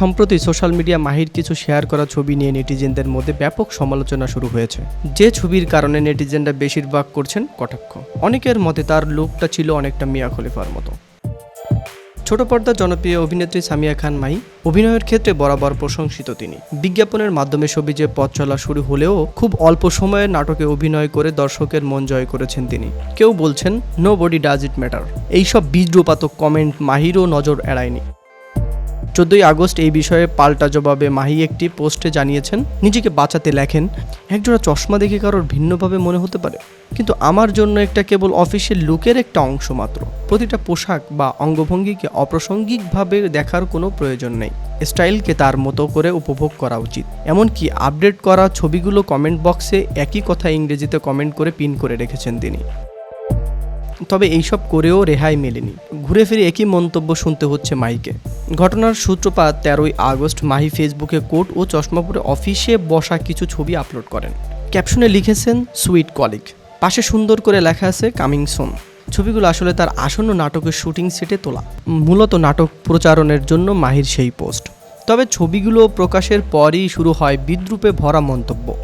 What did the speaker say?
সম্প্রতি social media মাহির কিছু share করা ছবি নিয়ে নেটিজেনদের মধ্যে ব্যাপক সমালোচনা শুরু হয়েছে। যে ছবির কারণে নেটিজেনরা বেশিরভাগ করছেন কটাক্ষ। অনেকের মতে তার লুকটা ছিল অনেকটা মিয়া খলিফার মতো। ছোট পর্দার জনপ্রিয় অভিনেত্রী সামিয়া খান মাহি অভিনয়ের ক্ষেত্রে বরাবর প্রশংসিত তিনি। বিজ্ঞাপনের মাধ্যমে যে পথ চলা শুরু হলেও খুব অল্প সময়ের নাটকে অভিনয় করে দর্শকের মন জয় করেছেন তিনি। কেউ বলছেন nobody does it matter এইসব বীজরূপাতক কমেন্ট মাহিরও নজর এড়ায়নি। চোদ্দই আগস্ট এই বিষয়ে পাল্টা জবাবে মাহি একটি পোস্টে জানিয়েছেন, নিজেকে বাঁচাতে লেখেন। একজোড়া চশমা দেখে কারোর ভিন্নভাবে মনে হতে পারে। কিন্তু আমার জন্য একটা কেবল অফিসের লুকের একটা অংশ মাত্র। প্রতিটা পোশাক বা অঙ্গভঙ্গিকে অপ্রাসঙ্গিকভাবে দেখার কোনো প্রয়োজন নেই। স্টাইলকে তার মতো করে উপভোগ করা উচিত। এমনকি আপডেট করা ছবিগুলো কমেন্ট বক্সে একই কথা ইংরেজিতে কমেন্ট করে পিন করে রেখেছেন তিনি। তবে এইসব করেও রেহাই মেলেনি। ঘুরে ফিরে একই মন্তব্য শুনতে হচ্ছে মাহিকে। ঘটনার সূত্রপাত তেরোই আগস্ট মাহি ফেসবুকে কোট ও চশমা পরে অফিসে বসা কিছু ছবি আপলোড করেন। ক্যাপশনে লিখেছেন, সুইট কলিগ। পাশে সুন্দর করে লেখা আছে, কামিং সোন। ছবিগুলো আসলে তার আসন্ন নাটকের শুটিং সেটে তোলা। মূলত নাটক প্রচারণের জন্য মাহির সেই পোস্ট। তবে ছবিগুলো প্রকাশের পরই শুরু হয় বিদ্রুপে ভরা মন্তব্য।